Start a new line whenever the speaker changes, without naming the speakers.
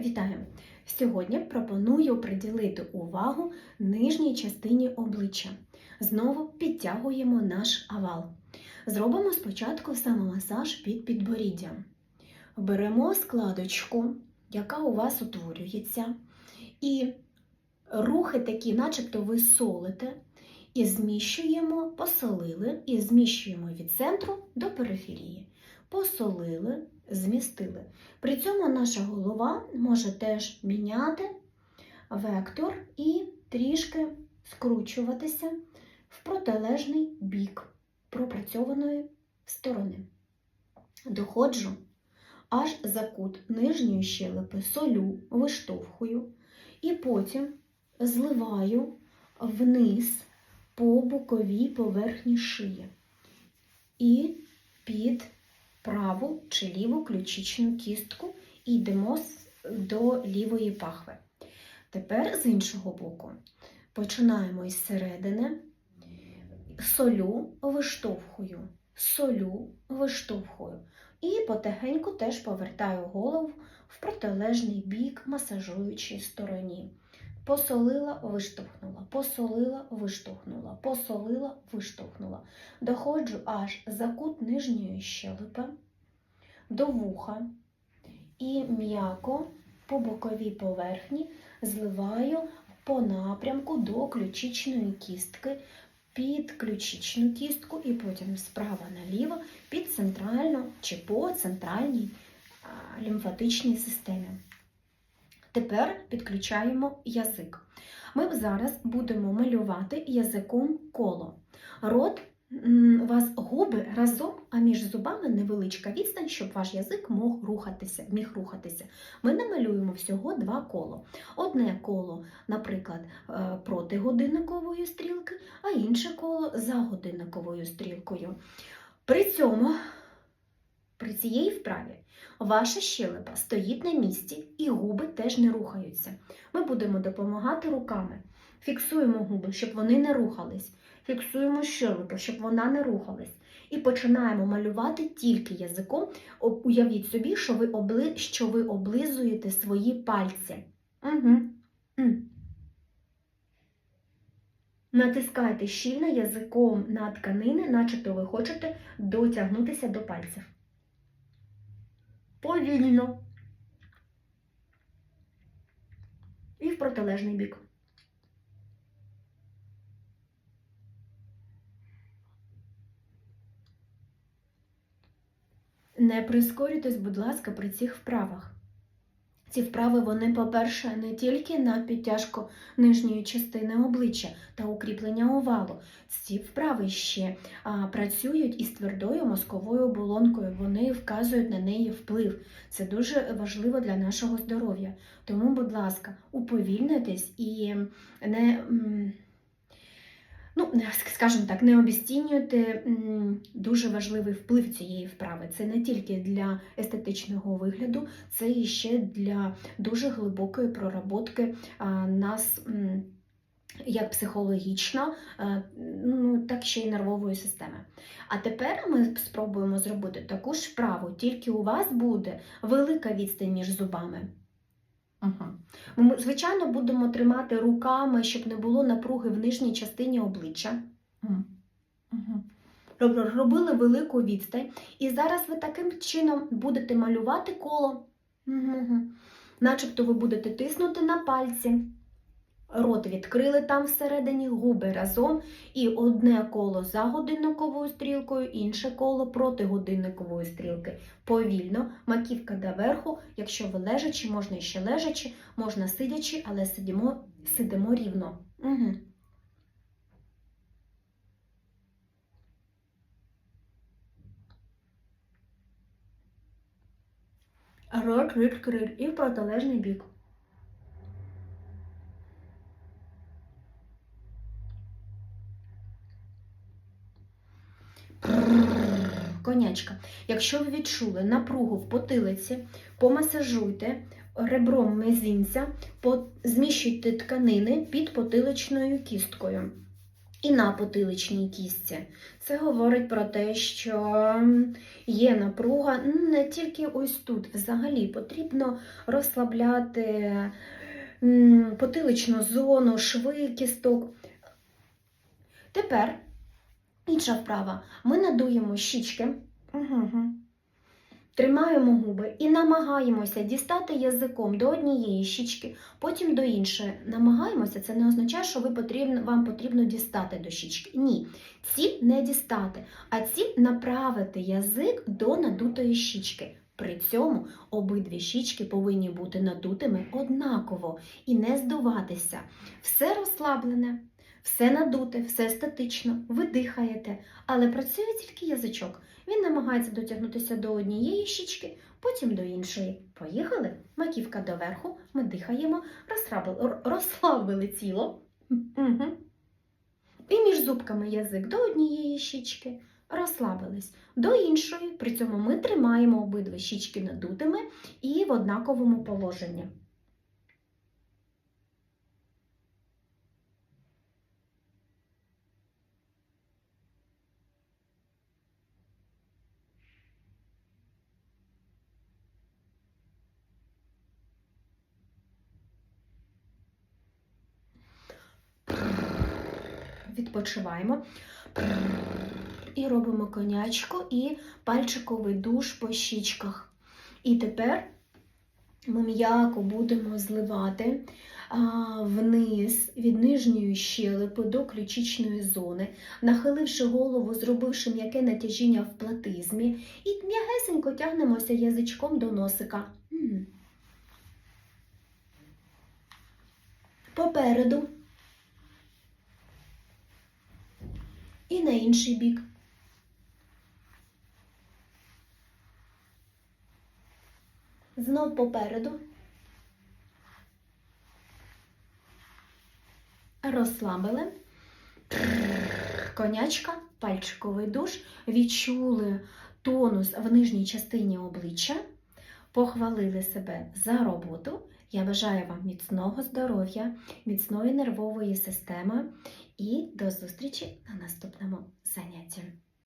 Вітаю! Сьогодні пропоную приділити увагу нижній частині обличчя. Знову підтягуємо наш овал. Зробимо спочатку самомасаж під підборіддям. Беремо складочку, яка у вас утворюється, і рухи такі, начебто ви солите, і зміщуємо, посолили, і зміщуємо від центру до периферії. Посолили, змістили. При цьому наша голова може теж міняти вектор і трішки скручуватися в протилежний бік пропрацьованої сторони. Доходжу аж за кут нижньої щелепи, солю, виштовхую і потім зливаю вниз по боковій поверхні шиї і під праву чи ліву ключичну кістку і йдемо до лівої пахви. Тепер з іншого боку починаємо із середини, солю виштовхую, солю виштовхую. І потихеньку теж повертаю голову в протилежний бік, масажуючій стороні. Посолила, виштовхнула, посолила, виштовхнула, посолила, виштовхнула. Доходжу аж за кут нижньої щелепи до вуха і м'яко по боковій поверхні зливаю по напрямку до ключичної кістки, під ключичну кістку і потім справа наліво під центральну чи по центральній лімфатичній системі. Тепер підключаємо язик. Ми зараз будемо малювати язиком коло. Рот у вас губи разом, а між зубами невеличка відстань, щоб ваш язик мог рухатися, міг рухатися. Ми намалюємо всього два коло. Одне коло, наприклад, е, проти годинникової стрілки, а інше коло за годинниковою стрілкою. При цьому, при цій вправі, Ваша щелепа стоїть на місці і губи теж не рухаються. Ми будемо допомагати руками. Фіксуємо губи, щоб вони не рухались. Фіксуємо щелепу, щоб вона не рухалась. І починаємо малювати тільки язиком. Уявіть собі, що ви, обли... що ви облизуєте свої пальці. Угу. Натискайте щільно язиком на тканини, начебто ви хочете дотягнутися до пальців повільно і в протилежний бік. Не прискорюйтесь, будь ласка, при цих вправах. Ці вправи, вони, по-перше, не тільки на підтяжку нижньої частини обличчя та укріплення овалу. Ці вправи ще а, працюють із твердою мозковою оболонкою, вони вказують на неї вплив. Це дуже важливо для нашого здоров'я. Тому, будь ласка, уповільнитесь і не ну, скажімо так, не обіцінюєте дуже важливий вплив цієї вправи. Це не тільки для естетичного вигляду, це і ще для дуже глибокої проработки нас. Як психологічно, ну так ще й нервової системи. А тепер ми спробуємо зробити таку ж вправу, тільки у вас буде велика відстань між зубами. Угу. Ми, звичайно, будемо тримати руками, щоб не було напруги в нижній частині обличчя. Угу. Робили велику відстань. І зараз ви таким чином будете малювати коло, угу. начебто ви будете тиснути на пальці. Рот відкрили там всередині, губи разом, і одне коло за годинниковою стрілкою, інше коло проти годинникової стрілки. Повільно, маківка доверху, якщо ви лежачи, можна ще лежачи, можна сидячи, але сидимо, сидимо рівно. Угу. Рот відкрив і в протилежний бік. Конячка. Якщо ви відчули напругу в потилиці, помасажуйте ребром мизинця, зміщуйте тканини під потиличною кісткою. і на потиличній кістці. Це говорить про те, що є напруга не тільки ось тут. Взагалі потрібно розслабляти потиличну зону, шви кісток. Тепер інша вправа. Ми надуємо щічки. Угу. Тримаємо губи і намагаємося дістати язиком до однієї щічки, потім до іншої. Намагаємося, це не означає, що ви потрібно, вам потрібно дістати до щічки. Ні, ці не дістати, а ці направити язик до надутої щічки. При цьому обидві щічки повинні бути надутими однаково і не здуватися. Все розслаблене, все надуте, все статично, ви дихаєте, але працює тільки язичок. Він намагається дотягнутися до однієї щічки, потім до іншої. Поїхали? Маківка доверху, ми дихаємо, розслабили, тіло. І між зубками язик до однієї щічки. Розслабились до іншої. При цьому ми тримаємо обидві щічки надутими і в однаковому положенні. Відпочиваємо. І робимо конячку і пальчиковий душ по щічках. І тепер ми м'яко будемо зливати а, вниз від нижньої щелепи до ключичної зони, нахиливши голову, зробивши м'яке натяжіння в платизмі, і м'ягесенько тягнемося язичком до носика. Попереду. І на інший бік. Знов попереду. Розслабили. Конячка, пальчиковий душ. Відчули тонус в нижній частині обличчя. Похвалили себе за роботу. Я бажаю вам міцного здоров'я, міцної нервової системи і до зустрічі на наступному занятті.